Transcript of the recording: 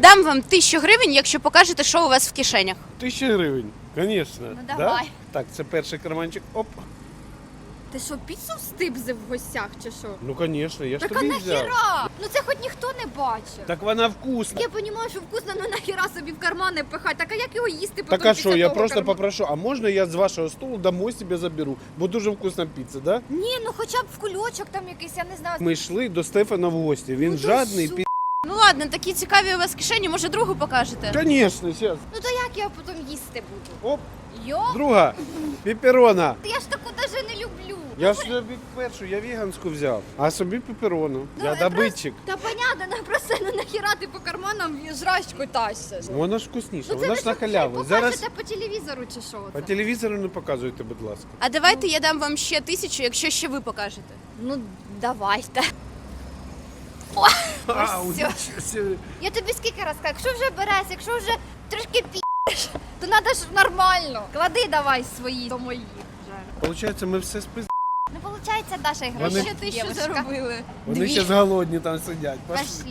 Дам вам тисячу гривень, якщо покажете, що у вас в кишенях. Тисяча гривень, звісно. Ну, давай. Так, це перший карманчик. Оп. Ти що, піцу встибзив в гостях чи що? Ну, звісно, я ж Так а тобі взяв. нахіра? Ну це хоч ніхто не бачив. Так вона вкусна. Я розумію, що вкусно, ну нахіра собі в кармани пихать. Так а як його їсти потім Так а після що, я того просто карману? попрошу, а можна я з вашого столу домой себе заберу? Бо дуже вкусна піца, да? Ні, ну хоча б в кульочок там якийсь, я не знаю. Ми йшли до Стефана в гості. Він Ну, жадний, пі... Ну ладно, такі цікаві у вас кишені, може другу покажете? Звісно, зараз. Ну то як я потім їсти буду? Оп, Йо, друга, піперона. я ж таку даже не люблю. Я ж собі першу, я веганську взяв, а собі піперону. Ну, Я добитчик. Та понятно, ну просто ну нахіра ти по карманам жрачку тащиш. Вона ж вкусніша, Ну вона ж на халяву. покажете Зараз по телевізору чи що? по це? телевізору не показуйте, будь ласка. А давайте я дам вам ще тисячу, якщо ще ви покажете. Ну давайте. А, собі. Я тобі скільки раз кажу, якщо вже береш, якщо вже трошки п'єш, то треба ж нормально. Клади давай свої до моїх вже. Получається, ми все спи... Не виходить, Даша гроші. Вони- Що ти що заробили? Вони Дві. ще голодні там сидять. Пошли. Пошли.